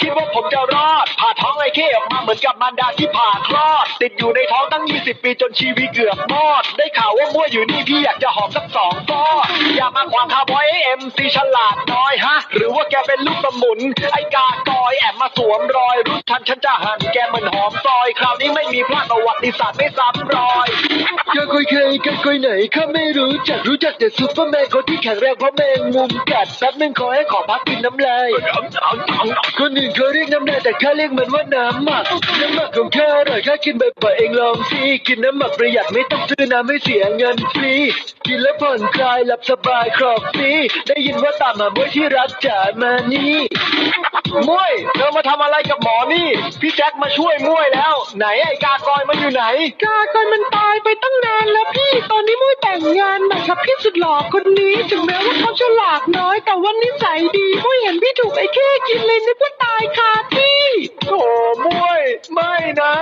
คิดว่าผมจะรอด ผ่าท้องไอ้เข้ออกมาเหมือนกับมารดาที่ผ่าคลอด ติดอยู่ในท้องตั้ง 20 ปีจนชีวิตเกือบมอด ได้ข่าวว่ามั่วอยู่นี่พี่อยากจะหอมสักสองฟอดอย่ามาขวางคาร์บอยเอ็มซีฉลาดน้อยฮะ หรือว่าแกเป็นลูกสมุน ไอ้กากอยแอบมาสวมรอยรุ่นทันฉันจะหันแกเหมือนหอมซอย คราวนี้ไม่มีพลาดประวัติศาสตร์ไม่ซ้ำรอย คุยเคยกันคุยไหนข้าไม่รู้จักรู้จักแต่ซูเปอร์แมนคนที่แข็งแรงเพราะแมงมุมกัดแป๊บนึงขอให้ขอพักกินน้ำลายคนอื่นเขาเรียกน้ำลายแต่ข้าเรียกมันว่าน้ำหมักน้ำหมักของข้าอร่อยข้ากินบ่อยๆเองลองสิกินน้ำหมักประหยัดไม่ต้องซื้อน้ำไม่เสียเงินฟรีกินแล้วผ่อนคลายหลับสบายครอบฟรีได้ยินว่าตามหาบ่ที่รักจ๋ามานี่มวยเธอมาทำอะไรกับหมอนี่ พี่แจ็คมาช่วยมวยแล้ว ไหนไอ้กากอยมันอยู่ไหน กาคนมันตาย ตอนนี้มุ้ยแต่งงานนะครับพี่สุดหล่อคนนี้ถึงแม้ว่าเขาฉลาดน้อย แต่ว่านิสัยดีมุ้ยเห็นพี่ถูกไอ้แค่กินเลยนึกว่าตายคาที่โถมุ้ยไม่นะ